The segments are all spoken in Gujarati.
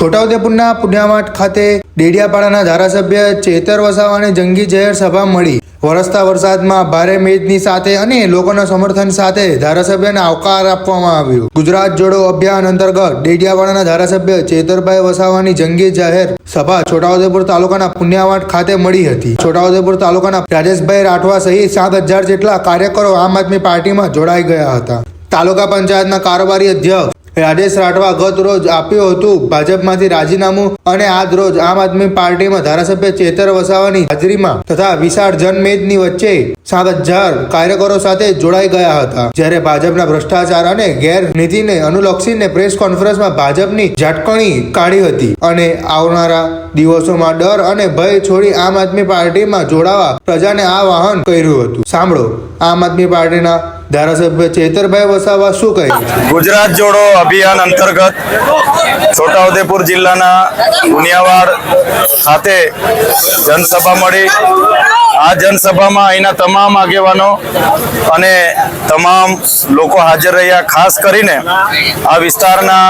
છોટાઉદેપુરના પુણ્યામાટ ખાતે ડેડિયાપાડાના ધારાસભ્ય ચેતર વસાવાની જંગી જહેર સભા મળી. વરસતા વરસાદમાં ભારે મેદની સાથે અને લોકોના સમર્થન સાથે ધારાસભ્યને આવકાર આપવામાં આવ્યો. ગુજરાત જોડો અભિયાન અંતર્ગત ડેડિયાપાડાના ધારાસભ્ય ચેતરભાઈ વસાવાની જંગી જાહેર સભા છોટાઉદેપુર તાલુકાના પુણ્યાવાટ ખાતે મળી હતી. છોટાઉદેપુર તાલુકાના રાજેશભાઈ રાઠવા સહિત સાત હજાર જેટલા કાર્યકરો આમ આદમી પાર્ટીમાં જોડાઈ ગયા હતા. તાલુકા પંચાયતના કારોબારી અધ્યક્ષ રાજેશ રાઠવા ગત રોજ આપ્યું હતું ભાજપમાંથી રાજીનામું અને આજ રોજ આમ આદમી પાર્ટીમાં ધારાસભ્ય ચેતર વસાવાની હાજરીમાં તથા વિશાળ જનમેદની વચ્ચે સાત હજાર કાર્યકરો સાથે જોડાઈ ગયા હતા. જ્યારે ભાજપના ભ્રષ્ટાચાર અને ગેરનીતિને અનુલક્ષીને પ્રેસ કોન્ફરન્સમાં ભાજપની ઝાટકણી કાઢી હતી અને આવનારા દિવસોમાં ડર અને ભય છોડી આમ આદમી પાર્ટીમાં જોડાવા પ્રજાને આ વાહન કર્યું હતું. સાંભળો, આમ આદમી પાર્ટીના ધારાસભ્ય ચેતરભાઈ વસાવા શું કહે? ગુજરાત જોડો અભિયાન અંતર્ગત છોટાઉદેપુર જિલ્લાના પુનિયાવાડ ખાતે જનસભા મળી. આ જનસભામાં અહીંના તમામ આગેવાનો અને તમામ લોકો હાજર રહ્યા. ખાસ કરીને આ વિસ્તારના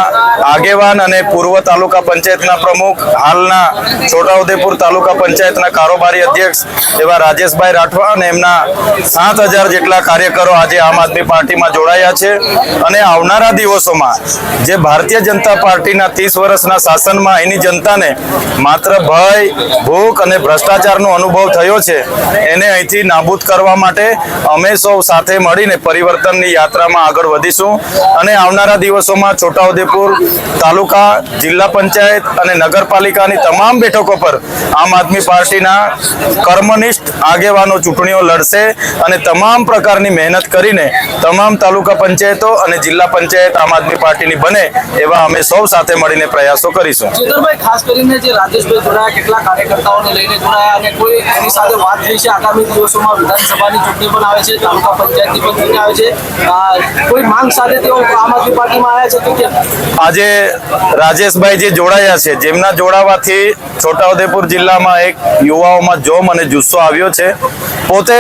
આગેવાન અને પૂર્વ તાલુકા પંચાયતના પ્રમુખ, હાલના છોટાઉદેપુર તાલુકા પંચાયતના કારોબારી અધ્યક્ષ એવા રાજેશભાઈ રાઠવા અને એમના સાત હજાર જેટલા કાર્યકરો આજે આમ આદમી પાર્ટીમાં જોડાયા છે. અને આવનારા દિવસોમાં જે ભારતીય જનતા પાર્ટીના ત્રીસ વર્ષના શાસનમાં એની જનતાને માત્ર ભય, ભૂખ અને ભ્રષ્ટાચારનો અનુભવ થયો છે, એને અહીંથી નાબૂદ કરવા માટે અમે સૌ સાથે મળીને પરિવર્તનની યાત્રામાં આગળ વધીશું. અને આવનારા દિવસોમાં છોટાઉદેપુર તાલુકા, જિલ્લા પંચાયત અને નગરપાલિકાની તમામ બેઠકો પર આમ આદમી પાર્ટીના કર્મનિષ્ઠ આગેવાનો ચૂંટણીઓ લડશે અને તમામ પ્રકારની મહેનત કરીને તમામ તાલુકા પંચાયતો અને જિલ્લા પંચાયત આમ આદમી પાર્ટીની બને એવા અમે સૌ સાથે મળીને પ્રયાસો કરીશું. ચેતરભાઈ ખાસ કરીને જે રાજેશભાઈ જોડાયા કેટલા કાર્યકર્તાઓને લઈને જોડાયા અને કોઈ એની સાથે વાત થઈ છે? આગામી દિવસોમાં વિધાનસભાની ચૂંટણી પણ આવે છે તાલુકા પંચાયતની પણ ચૂંટણી આવે છે. કોઈ માંગ સાથે તેઓ આમ આદમી પાર્ટીમાં આવ્યા છે કે કેમ? આજે રાજેશભાઈ જે જોડાયા છે જેમના જોડાવાથી છોટાઉદેપુર જિલ્લામાં એક યુવાઓમાં જોમ અને જુસ્સો આવ્યો છે. પોતે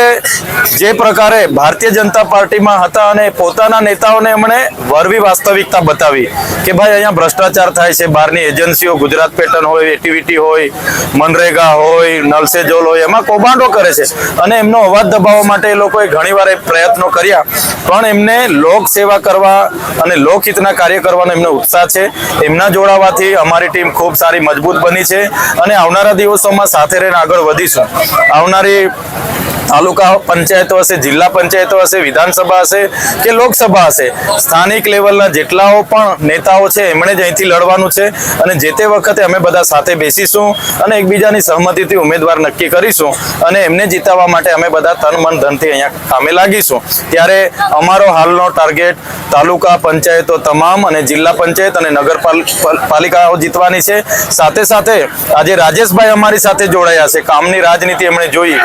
જે પ્રકારે ભારતીય જનતા પાર્ટીમાં હતા અને પોતાના નેતાઓને એમણે વરવી વાસ્તવિકતા બતાવી કે ભાઈ અહીંયા ભ્રષ્ટાચાર થાય છે, બહારની એજન્સીઓ, ગુજરાત પેટર્ન હોય એટીવીટી હોય, મનરેગા હોય, નલસે જોલ હોય, એમાં કૌભાંડો કરે છે. અને એમનો અવાજ દબાવવા માટે એ લોકોએ ઘણીવાર પ્રયત્નો કર્યા, પણ એમને લોક સેવા કરવા અને લોકહિતના કાર્ય કરવાનો એમનો ઉત્સાહ છે. એમના જોડાવાથી અમારી ટીમ ખૂબ સારી મજબૂત બની છે અને આવનારા દિવસોમાં સાથે રહીને આગળ વધીશું. આવનારી તાલુકા પંચાયતો હશે, જિલ્લા પંચાયતો હશે, વિધાનસભા હશે કે લોકસભા હશે? સ્થાનિક લેવલના જેટલાઓ પણ નેતાઓ છે, એમણે જ અહીંથી લડવાનું છે અને જે તે વખતે અમે બધા સાથે બેસીશું અને એકબીજાની સહમતિથી ઉમેદવાર નક્કી કરીશું અને એમને જીતાવવા માટે અમે બધા તન મન ધનથી અહીંયા કામે લાગીશું. ત્યારે અમારો હાલનો ટાર્ગેટ તાલુકા પંચાયતો તમામ અને જિલ્લા પંચાયત અને નગરપાલિકાઓ જીતવાની છે. સાથે સાથે આજે રાજેશભાઈ અમારી સાથે જોડાયા છે. કામની રાજનીતિ એમણે જોઈ.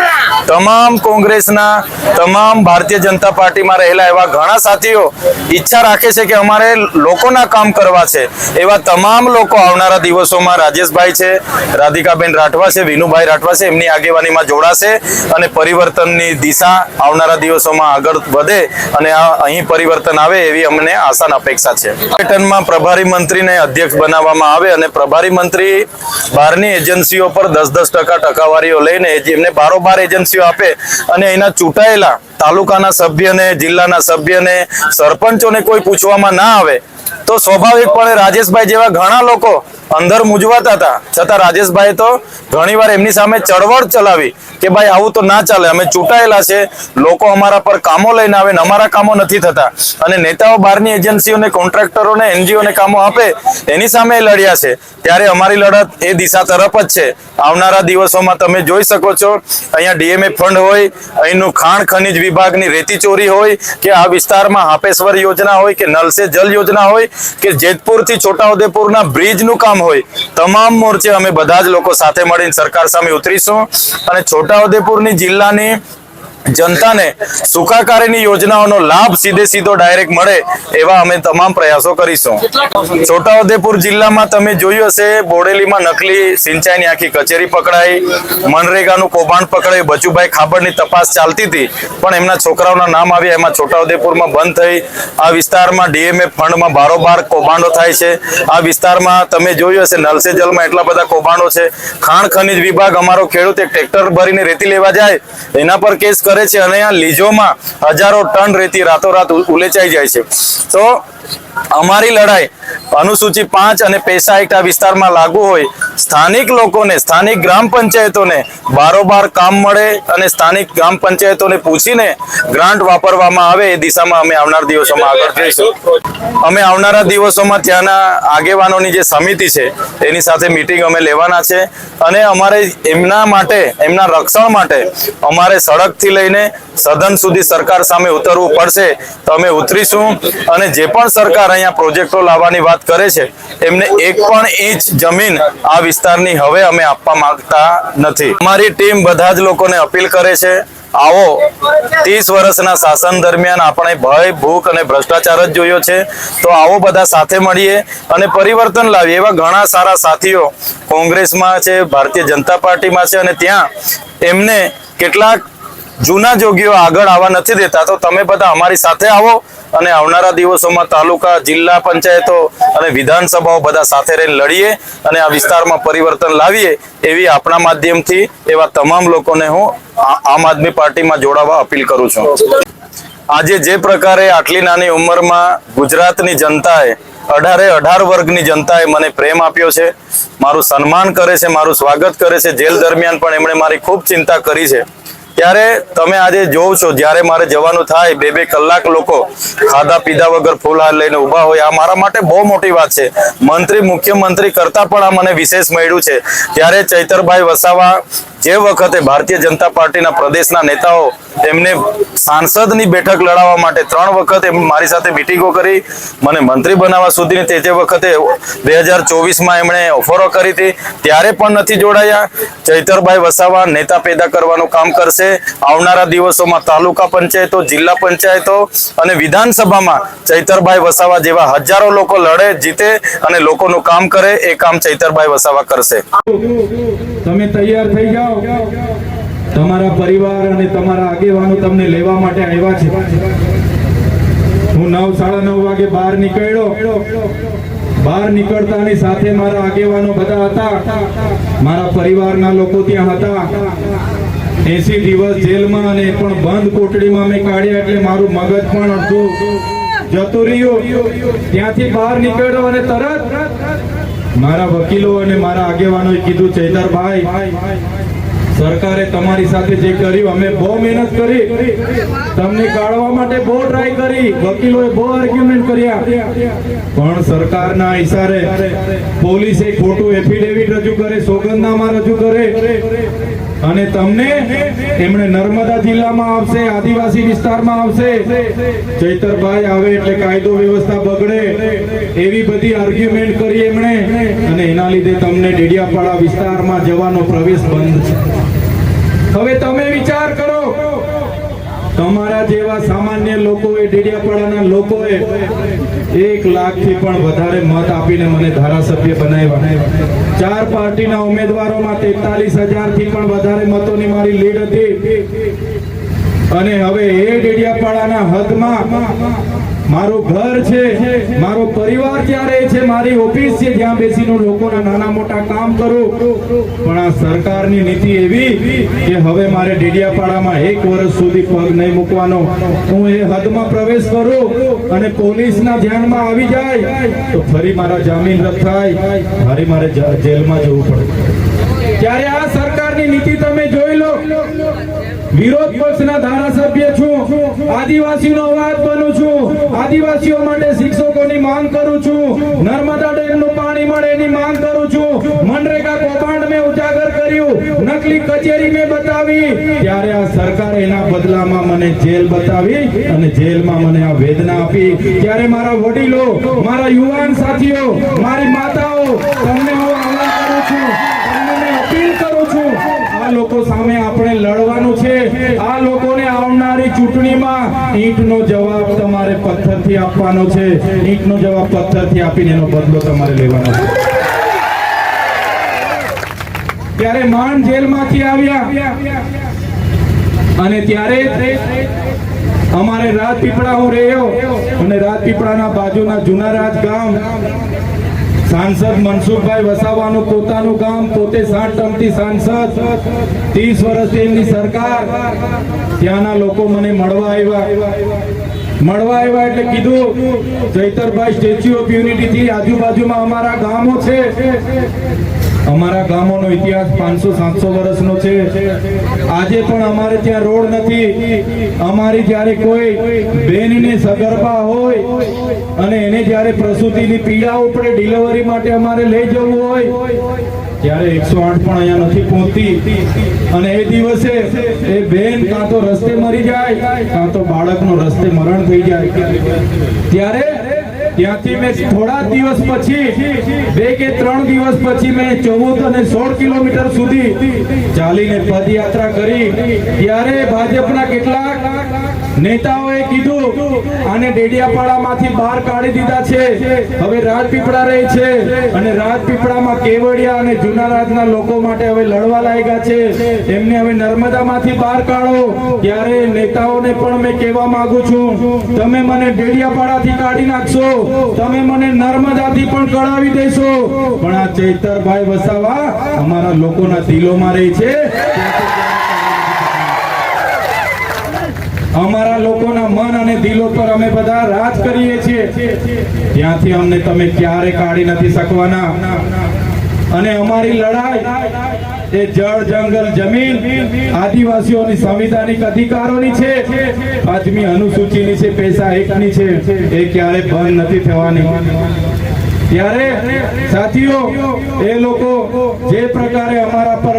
તમામ કોંગ્રેસના, તમામ ભારતીય જનતા પાર્ટીમાં રહેલા એવા ઘણા સાથીઓ ઈચ્છા રાખે છે કે અમારે લોકોના કામ કરવા છે. એવા તમામ લોકો આવનારા દિવસોમાં રાજેશભાઈ છે, રાધિકાબેન રાઠવા છે, વિનુભાઈ રાઠવા છે, એમની આગેવાનીમાં જોડાશે અને પરિવર્તનની દિશા આવનારા દિવસોમાં આગળ વધે અને અહીં પરિવર્તન આવે એવી અમને આસાન અપેક્ષા છે. પર્યટનમાં પ્રભારી મંત્રીને અધ્યક્ષ બનાવવામાં આવે અને પ્રભારી મંત્રી બહારની એજન્સીઓ પર દસ દસ ટકા ટકાવારીઓ લઈને જેમને બારોબાર એજન્સીઓ આપે અને એના ચૂંટાયેલા તાલુકાના સભ્યને, જિલ્લાના સભ્યને, સરપંચોને કોઈ પૂછવામાં ના આવે, તો સ્વાભાવિકપણે રાજેશભાઈ જેવા ઘણા લોકો અંદર મૂંઝવાતા હતા. છતાં રાજેશભાઈ તો ઘણીવાર એમની સામે ચળવળ ચલાવી કે ભાઈ આવું તો ના ચાલે, અમે ચૂંટાયેલા છે, લોકો અમારા પર કામો લઈને આવે ને અમારા કામો નથી થતા. અને નેતાઓ બહારની એજન્સીઓને, કોન્ટ્રાક્ટરોને, એનજીઓને કામો આપે, એની સામે લડ્યા છે. ત્યારે અમારી લડત એ દિશા તરફ જ છે. આવનારા દિવસોમાં તમે જોઈ શકો છો, અહીંયા ડીએમએ ફંડ હોય, અહીંનું ખાણ ખનિજ વિભાગની રેતી ચોરી હોય, કે આ વિસ્તારમાં હાપેશ્વર યોજના હોય, કે નલસે જલ યોજના હોય, કે જેતપુરથી છોટાઉદેપુરના બ્રિજનું કામ હોય, તમામ મોરચે અમે બધા જ લોકો સાથે મળીને સરકાર સામે ઉતરીશું. અને છોટાઉદેપુરની જિલ્લાની જનતાને સુખાકારીની યોજનાઓનો લાભ સીધે સીધો ડાયરેક્ટ મળે એવા અમે તમામ પ્રયાસો કરીશું. છોટાઉદેપુર જિલ્લામાં તમે જોયું હશે, બોડેલીમાં નકલી સિંચાઈની આખી કચેરી પકડાઈ, મનરેગાનું કૌભાંડ પકડાયું, બચુભાઈ ખાબડની તપાસ ચાલતી હતી, પણ એમના છોકરાઓના નામ આવ્યા, એમાં છોટાઉદેપુરમાં બંધ થઈ, આ વિસ્તારમાં ડીએમએફ ફંડમાં બારોબાર કૌભાંડો થાય છે. આ વિસ્તારમાં તમે જોયું હશે, નલસે જલમાં એટલા બધા કૌભાંડો છે. ખાણ ખનીજ વિભાગ, અમારો ખેડૂત એક ટ્રેક્ટર ભરીને રેતી લેવા જાય, એના પર કેસ કરે છે અને આ લીજોમાં હજારો ટન રેતી રાતોરાત ઉલેચાઈ જાય છે. તો અમારી લડાઈ અનુસૂચિ પાંચ અને પૈસા એકટા વિસ્તારમાં લાગુ હોય સ્થાનિક લોકોને સ્થાનિક ગ્રામ પંચાયતોને બારોબાર કામ મળે અને સ્થાનિક ગ્રામ પંચાયતોને પૂછીને ગ્રાન્ટ વાપરવામાં આવે એ દિશામાં અમે આવનાર દિવસોમાં આગળ જઈશું. અમે આવનારા દિવસોમાં ત્યાંના આગેવાનોની જે સમિતિ છે એની સાથે મિટિંગ અમે લેવાના છે. અને અમારે એમના માટે એમના રક્ષણ માટે અમારે સડકથી લઈને સદન સુધી સરકાર સામે ઉતરવું પડશે, તો અમે ઉતરીશું. અને જે પણ સરકાર અહીંયા પ્રોજેક્ટો લાવવાની વાત કરે છે, એમને એક પણ ઇંચ જમીન આ વિસ્તારની હવે અમે આપવા માંગતા નથી. અમારી ટીમ બધા જ લોકોને અપીલ કરે છે, આવો, ત્રીસ વર્ષના શાસન દરમિયાન આપણે ભય, ભૂખ અને ભ્રષ્ટાચાર જ જોયો છે, તો આવો બધા સાથે મળીએ અને પરિવર્તન લાવીએ. એવા ઘણા સારા સાથીઓ કોંગ્રેસમાં છે, ભારતીય જનતા પાર્ટીમાં છે અને ત્યાં એમને કેટલાક જૂના જોગીઓ આગળ આવવા નથી દેતા, તો તમે બધા અમારી સાથે આવો અને આવનારા દિવસોમાં તાલુકા, જિલ્લા પંચાયતો અને વિધાનસભાઓ બધા સાથે રહીને લડીએ અને આ વિસ્તારમાં પરિવર્તન લાવીએ એવી આપણા માધ્યમથી એવા તમામ લોકોને હું આમ આદમી પાર્ટીમાં જોડાવા અપીલ કરું છું. આજે જે પ્રકારે આટલી નાની ઉંમરમાં ગુજરાતની જનતાએ અઢારે અઢાર વર્ગની જનતાએ મને પ્રેમ આપ્યો છે, મારું સન્માન કરે છે, મારું સ્વાગત કરે છે, જેલ દરમિયાન પણ એમણે મારી ખૂબ ચિંતા કરી છે. ત્યારે તમે આજે જોવ છો જ્યારે મારે જવાનું થાય, બે બે કલાક લોકો ખાધા પીધા વગર ફૂલહાર લઈને ઊભા હોય, આ મારા માટે બહુ મોટી વાત છે. મંત્રી, મુખ્યમંત્રી કરતા પણ આ મને વિશેષ મળ્યું છે. ત્યારે ચૈતરભાઈ વસાવા જે વખતે ભારતીય જનતા પાર્ટીના પ્રદેશના નેતાઓ એમને સાંસદની બેઠક લડાવવા માટે ત્રણ વખત એમ મારી સાથે મિટિંગો કરી, મને મંત્રી બનાવવા સુધીની તે જે વખતે બે હજાર ચોવીસમાં એમણે ઓફરો કરી હતી, ત્યારે પણ નથી જોડાયા. ચૈતરભાઈ વસાવા નેતા પેદા કરવાનું કામ કરશે. આવનારા દિવસોમાં તાલુકા પંચાયતો, જિલ્લા પંચાયતો અને વિધાનસભામાં ચૈતરભાઈ વસાવા જેવા હજારો લોકો લડે, જીતે અને લોકોનું કામ કરે, એ કામ ચૈતરભાઈ વસાવા કરશે. તમે તૈયાર થઈ જાઓ. તમારા પરિવાર અને તમારા આગેવાનો તમને લેવા માટે આવ્યા છે. હું નવ, સાડા નવ વાગે બહાર નીકળ્યો. બહાર નીકળતાની સાથે મારા આગેવાનો બધા હતા. મારા પરિવારના લોકો ત્યાં હતા. એસી દિવસ જેલમાં અને પણ બંધ કોટડીમાં મેં કાઢ્યા એટલે મારું મગજ પણ અડધું જતું રહ્યું. ત્યાંથી બહાર નીકળ્યો અને તરત મારા વકીલો અને મારા આગેવાનોએ કીધું, ચૈતરભાઈ, સરકારે તમારી સાથે જે કર્યું, અમે બહુ મહેનત કરી. તમને કાઢવા માટે બહુ ટ્રાય કરી. વકીલોએ બહુ આર્ગ્યુમેન્ટ કર્યા. પણ સરકારના ઈશારે પોલીસે ખોટું એફિડેવિટ રજૂ કરે, સોગંદનામા રજૂ કરે. અને તમને એમણે નર્મદા જિલ્લામાં આવશે, આદિવાસી વિસ્તારમાં આવશે. ચૈતરભાઈ આવે એટલે કાયદો વ્યવસ્થા બગડે. એવી બધી આર્ગ્યુમેન્ટ કરી એમણે. અને એના લીધે તમને ડેડિયાપાડા વિસ્તારમાં જવાનો પ્રવેશ બંધ છે. હવે તમે વિચાર કરો. તમારા જેવા સામાન્ય લોકોએ, ડેડિયાપાડાના લોકોએ એક લાખથી પણ વધારે મત આપીને મને ધારાસભ્ય બનાવ્યા. ચાર પાર્ટીના ઉમેદવારોમાં તેતાલીસ હજારથી પણ વધારે મતોની મારી લીડ હતી. અને હવે એ ડેડિયાપાડાના હદમાં મારું ઘર છે, મારો પરિવાર ત્યાં રહે છે, મારી ઓફિસ છે, જ્યાં બેસીને લોકોના નાના મોટા કામ કરું. પણ આ સરકારની નીતિ એવી કે હવે મારે ડેડિયાપાડામાં એક વર્ષ સુધી પગ નહીં મૂકવાનો. હું એ હદમાં પ્રવેશ કરું અને પોલીસના ધ્યાનમાં આવી જાય, તો ફરી મારા જામીન રદ થાય. ફરી મારે જેલમાં જવું પડે. ત્યારે આ સરકારની નીતિ તમે જોઈ લો. વિરોધ પક્ષના ધારાસભ્ય આદિવાસીનો અવાજ બનું છું. આદિવાસીઓ માટે શિક્ષકોની માંગ કરું છું. નર્મદા ડેમનું પાણી મળે એની માંગ કરું છું. મનરેગા કૌભાંડ મેં ઉજાગર કર્યું. નકલી કચેરી મેં બતાવી. ત્યારે આ સરકારે એના બદલામાં મને જેલ બતાવી અને જેલમાં મને આ વેદના આપી. ત્યારે મારા વડીલો, મારા યુવાન સાથીઓ, મારી માતાઓ, તમને હું આહ્વાન કરું છું. તમને અપીલ કરું છું. આ લોકો સામે આપણે લડવાનું છે આ લોકોને આવા ઈંટનો જવાબ તમારે પથ્થરથી આપવાનો છે. ઈંટનો જવાબ પથ્થરથી આપીને એનો બદલો તમારે લેવાનો છે. ત્યારે માન જેલમાંથી આવ્યા અને ત્યારે અમારે રાજપીપળા હું રહ્યો અને રાજપીપળાના બાજુના જુનારાજ ગામ સાંસદ મનસુખભાઈ વસાવાનું પોતાનું કામ પોતે સાત ટર્મથી સાંસદ. ત્રીસ વર્ષથી એમની સરકાર. ત્યાંના લોકો મને મળવા આવ્યા. મળવા આવ્યા એટલે કીધું, ચૈતરભાઈ સ્ટેચ્યુ ઓફ યુનિટી થી આજુબાજુમાં અમારા ગામો છે. અમારા ગામોનો ઇતિહાસ પાંચસો, સાતસો વર્ષનો છે. આજે પણ અમારે ત્યાં રોડ નથી. અમારી જ્યારે કોઈ બેનને સગર્ભા હોય અને એને જ્યારે પ્રસૂતિની પીડા ઉપડે ડિલિવરી માટે અમારે લઈ જવું હોય, ત્યારે એકસો આઠ પણ અહીંયા નથી પહોંચતી. અને એ દિવસે એ બેન કાં તો રસ્તે મરી જાય, કાં તો બાળકનો રસ્તે મરણ થઈ જાય. ત્યારે ત્યાંથી મેં થોડા દિવસ પછી, બે કે ત્રણ દિવસ પછી મેં ચૌદ અને સોળ કિલોમીટર સુધી ચાલીને પદયાત્રા કરી. ત્યારે ભાજપના કેટલાક નેતાઓએ કીધું, આને ડેડિયાપાડામાંથી બહાર કાઢી દીધા છે. હવે રાજપીપળા રહે છે. અને રાજપીપળામાં કેવડિયા અને જુનારાજના લોકો માટે હવે લડવા લાગ્યા છે. એમને હવે નર્મદામાંથી બહાર કાઢો. ત્યારે નેતાઓને પણ મેં કહેવા માંગુ છું, તમે મને ડેડિયાપાડાથી કાઢી નાખશો. તમે મને નર્મદાથી પણ કઢાવી દેશો. પણ આ ચૈતરભાઈ વસાવા અમારા લોકોના દિલોમાં રહે છે. અમારા લોકોના મન અને દિલો પર અમે બધા રાજ કરીએ છીએ. ત્યાંથી અમને તમે ક્યારે કાઢી નથી શકવાના. અને અમારી લડાઈ એ જળ, જંગલ, જમીન આદિવાસીઓની સંવિધાનિક અધિકારોની છે. પાંચમી અનુસૂચિની છે, પૈસા એકની છે. એ ક્યારે બંધ નથી થવાની. ત્યારે સાથીઓ, એ લોકો જે પ્રકારે અમારા પર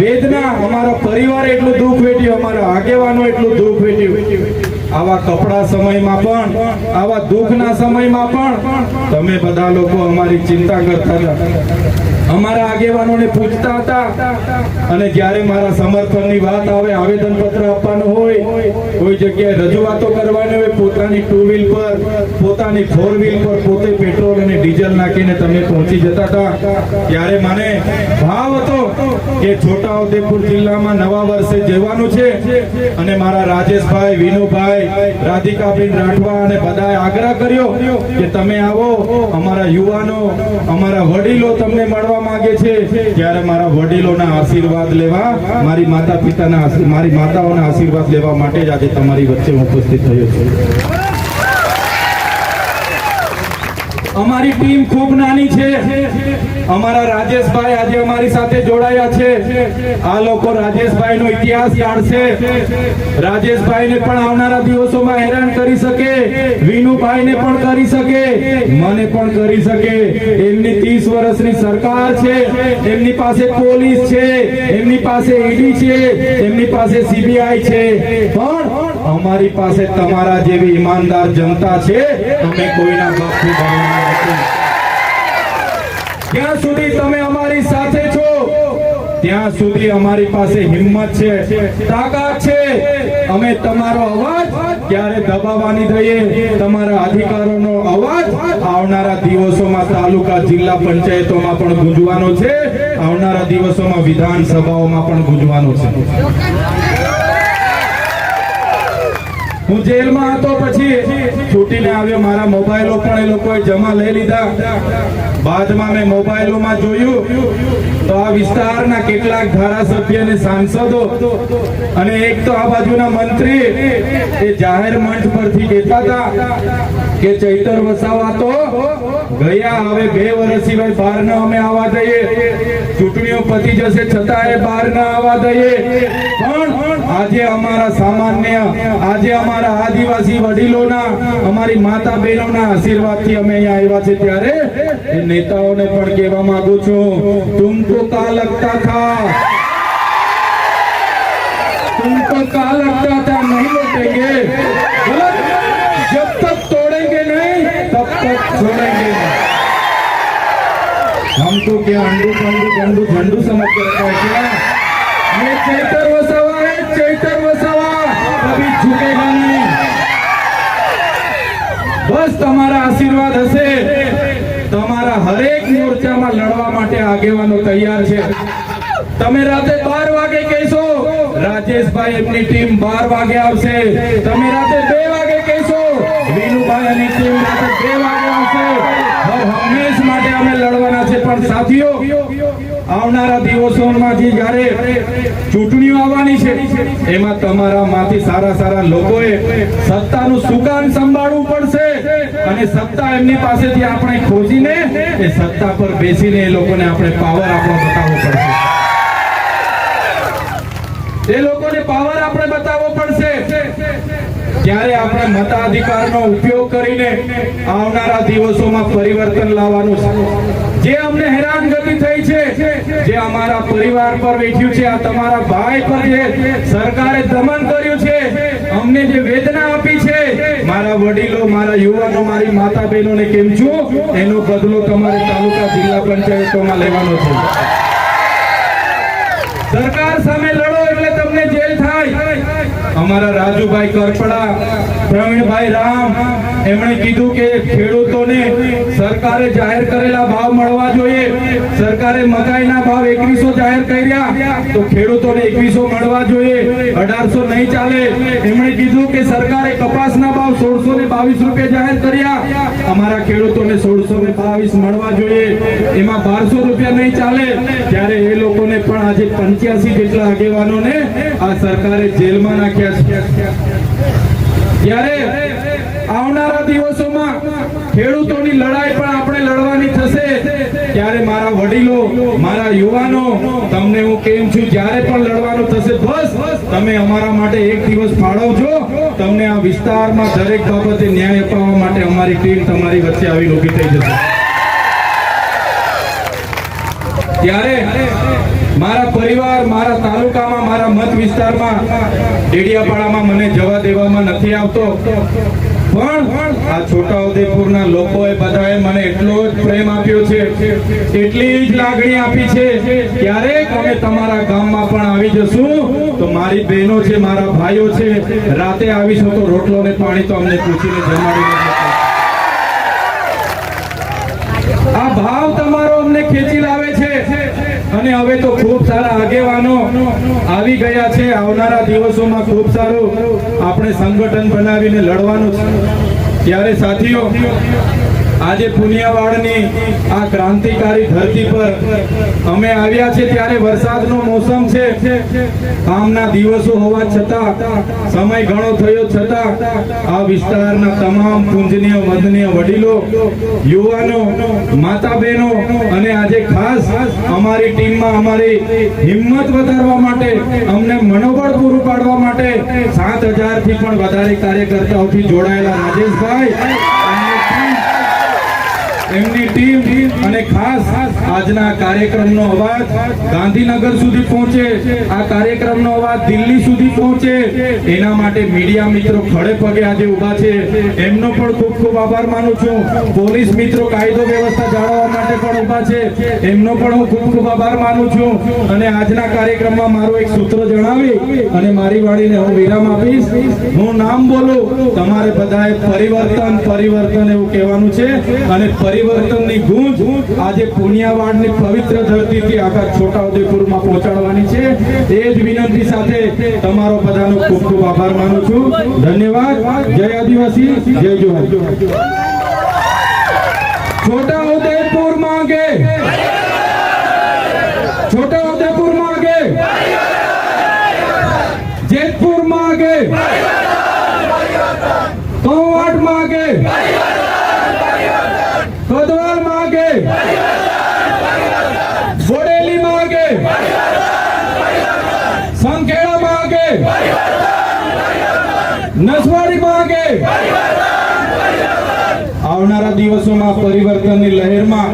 વેદના, અમારા પરિવાર એટલું દુઃખ વેઠ્યું, અમારા આગેવાનો એટલું દુઃખ વેઠ્યું. આવા કપડા સમયમાં પણ, આવા દુઃખના સમયમાં પણ તમે બધા લોકો અમારી ચિંતા કરતા હતા. અમારા આગેવાનોને પૂછતા હતા, અને જ્યારે મારા સમર્થનની વાત આવે આવેદન પત્ર આપવાનું હોય, કોઈ જગ્યાએ રજૂઆતો કરવાની હોય, પોતાની ટુ વ્હીલ પર, પોતાની ફોર વ્હીલ પર પોતે પેટ્રોલ નાખીને તમે પહોંચી જતા હતા. ત્યારે મને ભાવ હતો કે છોટાઉદેપુર જિલ્લામાં નવા વર્ષે જવાનું છે અને મારા રાજેશભાઈ, વિનુભાઈ, રાધિકાબેન રાઠવા અને બધાએ આગ્રહ કર્યો કે તમે આવો. અમારા યુવાનો, અમારા વડીલો તમને મળવા માંગે છે. ત્યારે મારા વડીલોના આશીર્વાદ લેવા, મારી માતા પિતાના મારી માતાઓના આશીર્વાદ લેવા માટે જ આજે તમારી વચ્ચે હું ઉપસ્થિત થયો છું. અમારી ટીમ ખૂબ નાની છે. અમારા રાજેશભાઈ આજે અમારી સાથે જોડાયા છે. આ લોકો રાજેશભાઈ નો ઇતિહાસ જાણશે. રાજેશભાઈ ને પણ આવનારા દિવસોમાં હેરાન કરી શકે. વિનુભાઈ ને પણ કરી શકે. મને પણ કરી શકે. એમની ત્રીસ વર્ષની સરકાર છે. એમની પાસે પોલીસ છે. એમની પાસે ઈડી છે. એમની પાસે સીબીઆઈ છે. પણ અમારી પાસે તમારા જેવી ઈમાનદાર જનતા છે અમે કોઈના બાપથી ભરવાના નથી. જ્યાં સુધી તમે અમારી સાથે છો, ત્યાં સુધી અમારી પાસે હિંમત છે, તાકાત છે. અમે તમારો અવાજ ક્યારે દબાવવાની થઈએ તમારા અધિકારોનો અવાજ આવનારા દિવસોમાં તાલુકા, જિલ્લા પંચાયતોમાં પણ ગુંજવાનો છે, આવનારા દિવસોમાં વિધાનસભાઓમાં પણ ગુંજવાનો છે. હું જેલમાં હતો પછી છૂટીને આવ્યો. મારા મોબાઈલો પણ એ લોકોએ જમા લઈ લીધા. બાદમાં મેં મોબાઈલોમાં જોયું તો આ વિસ્તારના કેટલાક ધારાસભ્ય અને સાંસદો અને એક તો આ બાજુના મંત્રી એ જાહેર મંચ પરથી કહેતા હતા કે ચૈતર વસાવા તો ગયા હવે બે વર્ષથી ભાઈ બહાર ના અમે આવવા દઈએ. ચૂંટણીઓ પતી જશે છતાંય બહાર ના આવવા દઈએ. પણ આજે અમારા સામાન્ય, આજે અમારા આદિવાસી વડીલોના, અમારી માતા બહેનોના આશીર્વાદથી અમે અહીંયા આવ્યા છે ત્યારે નેતાઓને પણ કહેવા માંગુ છું તું તો કા લગતા થા? તુમકો કા લગતા हम तो क्या अंडू पंडू पंडू झंडू समझ के रखा है क्या ये चैतर वसवा है चैतर वसवा कभी झुकेगा नहीं બસ તમારા આશીર્વાદ હશે. તમારા હરેક મોરચામાં લડવા માટે આગેવાનો તૈયાર છે. તમે રાતે બાર વાગે કહેશો, રાજેશભાઈ એમની ટીમ બાર વાગે આવશે. તમે રાતે બે વાગે કહેશો વિનુભાઈ અને ટીમ રાતે બે વાગે આવશે હંમેશ માટે અમે લડવાના છે. પણ સાથીઓ, આવનારા દિવસોમાં જ્યારે ચૂંટણીઓ આવવાની છે, એમાં તમારા માંથી સારા સારા લોકોએ સત્તાનું સુકાન સંભાળવું પડશે. અને સત્તા એમની પાસેથી આપણે ખોજીને એ સત્તા પર બેસીને એ લોકોને આપણે પાવર આપણો બતાવવો પડશે. એ લોકોને પાવર આપણે બતાવવો પડશે. ત્યારે આપણે મતાધિકારનો ઉપયોગ કરીને આવનારા દિવસોમાં પરિવર્તન લાવવાનું છે. જે અમને હેરાનગતિ થઈ છે, જે અમારા પરિવાર પર વેઠ્યું છે, આ તમારા ભાઈ પર જે સરકારે દમન કર્યું છે, અમને જે વેદના આપી છે, મારા વડીલો, મારા યુવાનો, મારી માતા બહેનોને કેમ છું? એનો બદલો તમારે તાલુકા જિલ્લા પંચાયતોમાં લેવાનો છે. સરકાર સામે લડો એટલે તમને જેલ થાય. અમારા રાજુભાઈ કરપડા, પ્રવીણભાઈ રામ, એમણે કીધું કે ખેડૂતોને સરકારે જાહેર કરેલા ભાવ મળવા જોઈએ. સરકારે મકાઈના ભાવ એકવીસો જાહેર કર્યા તો ખેડૂતોને એકવીસો મળવા જોઈએ. અઢારસો નહીં ચાલે. એમણે કીધું કે સરકારે કપાસના ભાવ સોળસો ને બાવીસ રૂપિયા જાહેર કર્યા. અમારા ખેડૂતોને સોળસો ને બાવીસ મળવા જોઈએ. એમાં બારસો રૂપિયા નહીં ચાલે. ત્યારે એ લોકોને પણ આજે પંચ્યાસી જેટલા આગેવાનોને આ સરકારે જેલમાં નાખ્યા છે. ત્યારે આવનારા દિવસોમાં ખેડૂતોની લડાઈ પણ આપણે લડવાની થશે, ત્યારે મારા વડીલો, મારા યુવાનો, તમને હું કેમ છું, જ્યારે પણ લડવાનું થશે, બસ તમે અમારા માટે એક દિવસ ફાળવજો. તમને આ વિસ્તારમાં દરેક બાબતે ન્યાય અપાવવા માટે અમારી ટીમ તમારી વચ્ચે આવીને ઊભી થઈ જશે. ત્યારે મારા પરિવાર, મારા તાલુકામાં, મારા મત વિસ્તારમાં ડેડિયાપાડામાં મને જવા દેવામાં નથી આવતો પણ આ છોટાઉદેપુરના લોકોએ બધાએ મને એટલો જ પ્રેમ આપ્યો છે, એટલી જ આપી છે, ક્યારેક અમે તમારા ગામમાં પણ આવી જશું, તો મારી બહેનો છે, મારા ભાઈઓ છે, રાતે આવીશું તો રોટલો ને પાણી તો અમને પૂછીને જમાડીને જશે. આ ભાવ તમારો અમને ખેંચી લાવે છે, અને હવે તો આગેવાનો આવી ગયા છે. આવનારા દિવસોમાં ખૂબ સારું. આપણે સંગઠન બનાવીને લડવાનું છે. ત્યારે સાથીઓ આજે પુનિયાવાડની આ ક્રાંતિકારી ધરતી પર અમે આવ્યા છે ત્યારે વરસાદનો મોસમ છે. કામના દિવસો હોવા છતાં, સમય ઘણો થયો છતાં, આ વિસ્તારના તમામ પૂજનીય, વંદનીય વડીલો, યુવાનો માતા બહેનો અને આજે ખાસ અમારી ટીમમાં અમારી હિંમત વધારવા માટે, અમને મનોબળ પૂરું પાડવા માટે સાત હજારથી પણ વધારે કાર્યકર્તાઓથી જોડાયેલા રાજેશભાઈ. એમની ટીમ અને ખાસ આજના કાર્યક્રમનો અવાજ ગાંધીનગર સુધી પહોંચે, આ કાર્યક્રમનો અવાજ દિલ્હી સુધી પહોંચે. એના માટે મીડિયા મિત્રો ખડે પગે આજે ઊભા છે. એમનો પણ ખૂબ ખૂબ આભાર માનું છું. પોલીસ મિત્રો કાયદો વ્યવસ્થા જાળવવા માટે પણ ઊભા છે. એમનો પણ હું ખૂબ ખૂબ આભાર માનું છું. અને આજના કાર્યક્રમમાં મારું એક સૂત્ર જણાવી અને મારી વાણીને હું વિરામ આપીશ. હું નામ બોલું, તમારે બધાએ પરિવર્તન પરિવર્તન એવું કહેવાનું છે. અને પરિવર્તનની ગુંજ આજે પુણ્યાવાડની પવિત્ર ધરતીથી આખા છોટાઉદેપુરમાં પહોંચાડવાની છે. એ જ વિનંતી સાથે તમારો બધાનો ખૂબ ખૂબ આભાર માનું છું. ધન્યવાદ. જય આદિવાસી. જય જોહર છોટા ઉદયપુર માંગે. છોટા ઉદયપુર માંગે. જેતપુર માંગે. કવાટ માંગે. બોડેલી માંગે સંખેડા માંગે નસવાડી માંગે આવનારા દિવસોમાં પરિવર્તનની લહેરમાં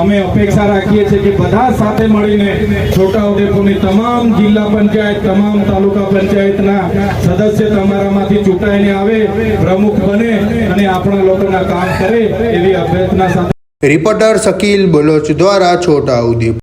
અમે અપેક્ષા રાખીએ છીએ કે બધા સાથે મળીને છોટાઉદેપુરની તમામ જિલ્લા પંચાયત, તમામ તાલુકા પંચાયતના સદસ્ય તમારામાંથી ચૂંટાઈને આવે, પ્રમુખ બને અને આપણા લોકોના કામ કરે એવી અભ્યર્થના સાથે રિપોર્ટર શકીલ બલોચ દ્વારા છોટા ઉદેપુર